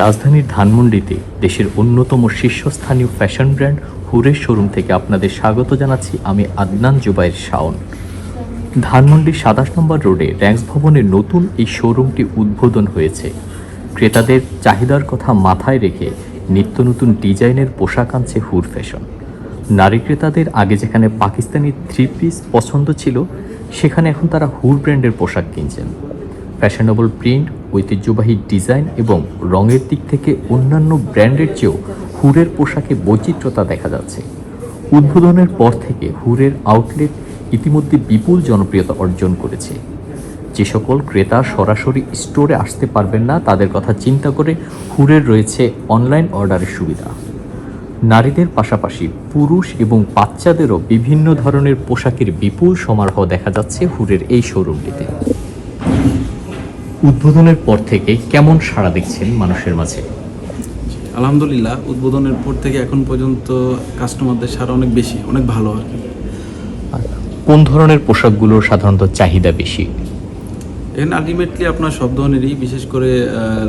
রাজধানীর ধানমন্ডিতে দেশের অন্যতম শীর্ষস্থানীয় ফ্যাশন ব্র্যান্ড হুরের শোরুম থেকে আপনাদের স্বাগত জানাচ্ছি আমি আদনান জুবাইর শাওন। ধানমন্ডির সাতাশ নম্বর রোডে র্যাঙ্কস ভবনের নতুন এই শোরুমটি উদ্বোধন হয়েছে। ক্রেতাদের চাহিদার কথা মাথায় রেখে নিত্য নতুন ডিজাইনের পোশাক আনছে হুর ফ্যাশন। নারী ক্রেতাদের আগে যেখানে পাকিস্তানি থ্রি পিস পছন্দ ছিল, সেখানে এখন তারা হুর ব্র্যান্ডের পোশাক কিনছেন। ফ্যাশনেবল প্রিন্ট, ঐতিহ্যবাহী ডিজাইন এবং রঙের দিক থেকে অন্যান্য ব্র্যান্ডের চেয়েও হুরের পোশাকে বৈচিত্র্যতা দেখা যাচ্ছে। উদ্বোধনের পর থেকে হুরের আউটলেট ইতিমধ্যে বিপুল জনপ্রিয়তা অর্জন করেছে। যে সকল ক্রেতা সরাসরি স্টোরে আসতে পারবেন না, তাদের কথা চিন্তা করে হুরের রয়েছে অনলাইন অর্ডারের সুবিধা। নারীদের পাশাপাশি পুরুষ এবং বাচ্চাদেরও বিভিন্ন ধরনের পোশাকের বিপুল সমারোহ দেখা যাচ্ছে হুরের এই শোরুমটিতে উদ্বোধনের পর থেকে কেমন সাড়া দেখছেন মানুষের মাঝে? আলহামদুলিল্লাহ উদ্বোধনের পর থেকে এখন পর্যন্ত কাস্টমারদের সারা অনেক বেশি অনেক ভালো আর কি। কোন ধরনের পোশাকগুলোর সাধারণত চাহিদা বেশি? এখানে আলটিমেটলি আপনার সব ধরনেরই বিশেষ করে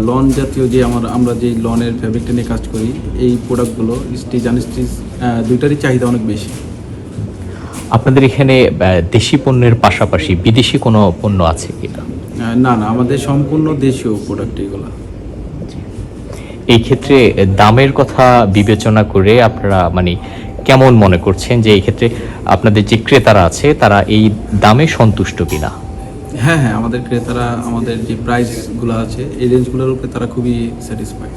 লন জাতীয় যে আমার আমরা যে লনের ফ্যাব্রিকটা নিয়ে কাজ করি এই প্রোডাক্টগুলো স্টিচ আনস্টিচ দুইটারই চাহিদা অনেক বেশি। আপনাদের এখানে দেশি পণ্যের পাশাপাশি বিদেশি কোনো পণ্য আছে কিনা? না না আমাদের সম্পূর্ণ দেশীয় প্রোডাক্ট এগুলো। এই ক্ষেত্রে দামের কথা বিবেচনা করে আপনারা মানে কেমন মনে করছেন যে এই ক্ষেত্রে আপনাদের যে ক্রেতারা আছে তারা এই দামে সন্তুষ্ট কিনা? হ্যাঁ হ্যাঁ আমাদের ক্রেতারা আমাদের যে প্রাইসগুলো আছে এই রেঞ্জগুলোর উপরে তারা খুবই স্যাটিসফাইড